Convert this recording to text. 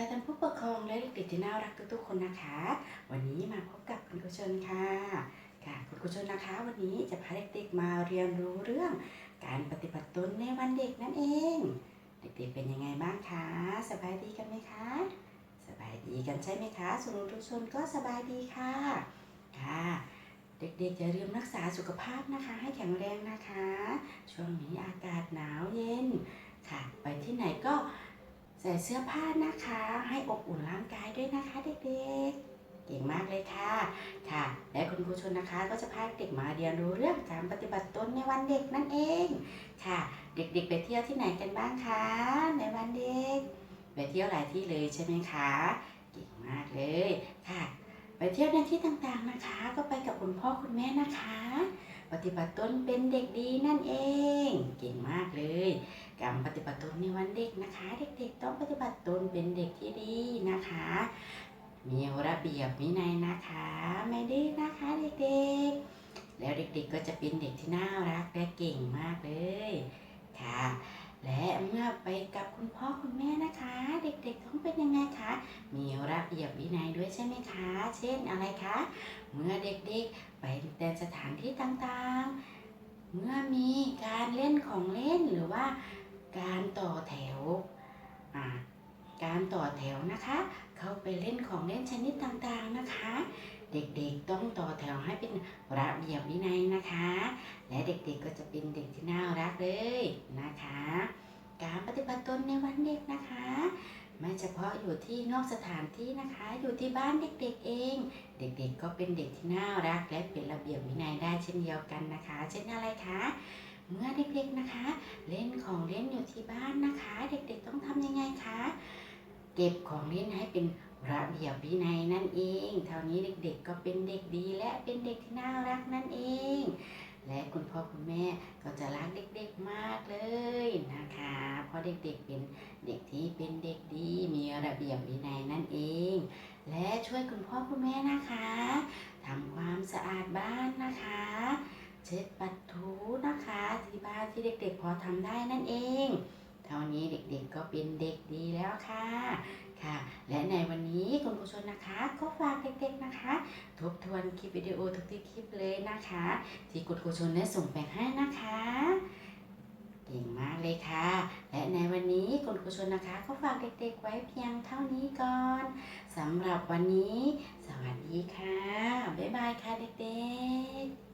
ค่ะท่านผู้ปกครองและเด็กๆที่น่ารักทุกๆคนนะคะ วันนี้มาพบกับคุณครูชนค่ะค่ะคุณครูชนนะคะ วันนี้จะพาเด็กๆมาเรียนรู้เรื่อง การปฏิบัติตนในวันเด็กนั่นเอง เด็กๆเป็นยังไงบ้างคะสบายดีกันไหมคะสบายดีกันใช่ไหมคะส่วนคุณครูชนก็สบายดีค่ะค่ะเด็กๆอย่าลืมรักษาสุขภาพนะคะ ให้แข็งแรงนะคะ ช่วงนี้อากาศหนาวเย็นค่ะ ไปที่ไหนก็ ใส่เสื้อผ้านะคะ ให้อบอุ่นร่างกายด้วยนะคะเด็กๆ เก่งมากเลยค่ะ ค่ะ และคุณครูชนนะคะ ก็จะพาเด็กมาเรียนรู้เรื่องการปฏิบัติตนในวันเด็กนั่นเอง ค่ะ เด็กๆ ไปเที่ยวที่ไหนกันบ้างคะ ในวันเด็ก ไปเที่ยวหลายที่เลยใช่ไหมคะ เก่งมากเลย ค่ะ ไปเที่ยวในที่ต่างๆนะคะ ก็ไปกับคุณพ่อคุณแม่นะคะ ปฏิบัติตนเป็นเด็กดีนั่นเอง เก่งมากเลย การปฏิบัติตนในวันเด็กนะคะ เด็กๆ ต้องปฏิบัติตนเป็นเด็กที่ดีนะคะ มีระเบียบวินัยนะคะไม่ดื้อนะคะเด็กๆ แล้วเด็กๆก็จะเป็นเด็กที่น่ารักและเก่งมากเลยค่ะ และเมื่อไปกับคุณพ่อคุณแม่นะคะ เด็กๆต้องเป็นยังไงคะมีระเบียบวินัยด้วยใช่ไหมคะ เช่นอะไรคะเมื่อเด็กๆไปแต่สถานที่ต่างๆ เมื่อมีการเล่นของเล่นหรือว่า การต่อแถว การต่อแถวนะคะ เข้าไปเล่นของเล่นชนิดต่างๆนะคะ เด็กๆต้องต่อแถวให้เป็นระเบียบวินัยนะคะ และเด็กๆก็จะเป็นเด็กที่น่ารักเลยนะคะ การปฏิบัติตนในวันเด็กนะคะ ไม่เฉพาะอยู่ที่นอกสถานที่นะคะ อยู่ที่บ้านเด็กๆเอง เด็กๆก็เป็นเด็กที่น่ารัก และเป็นระเบียบวินัยได้เช่นเดียวกันนะคะ เช่นอะไรคะ เมื่อเด็กๆนะคะ เล่นของเล่นอยู่ที่บ้านนะคะ เด็กๆต้องทำยังไงคะเก็บของเล่นให้เป็นระเบียบวินัยนั่นเอง เท่านี้เด็กๆก็เป็นเด็กดีและเป็นเด็กที่น่ารักนั่นเอง และคุณพ่อคุณแม่ก็จะรักเด็กๆมากเลยนะคะ เพราะเด็กๆเป็นเด็กที่เป็นเด็กดีมีระเบียบวินัยนั่นเอง และช่วยคุณพ่อคุณแม่นะคะทำความสะอาดบ้านนะคะ เช็ดปัดถูนะคะที่บ้านที่เด็กๆพอทำได้นั่นเอง เท่านี้เด็กๆก็เป็นเด็กดีแล้วค่ะค่ะ และในวันนี้คุณผู้ชมนะคะ ก็ฝากเด็กๆนะคะ ทบทวนคลิปวิดีโอทุกที่คลิปเลยนะคะ ที่คุณครูชนได้ส่งไปให้นะคะเก่งมากเลยค่ะ และในวันนี้คุณครูชนนะคะ ก็ฝากเด็กๆไว้เพียงเท่านี้ก่อนสำหรับวันนี้ สวัสดีค่ะ บ๊ายบายค่ะเด็กๆ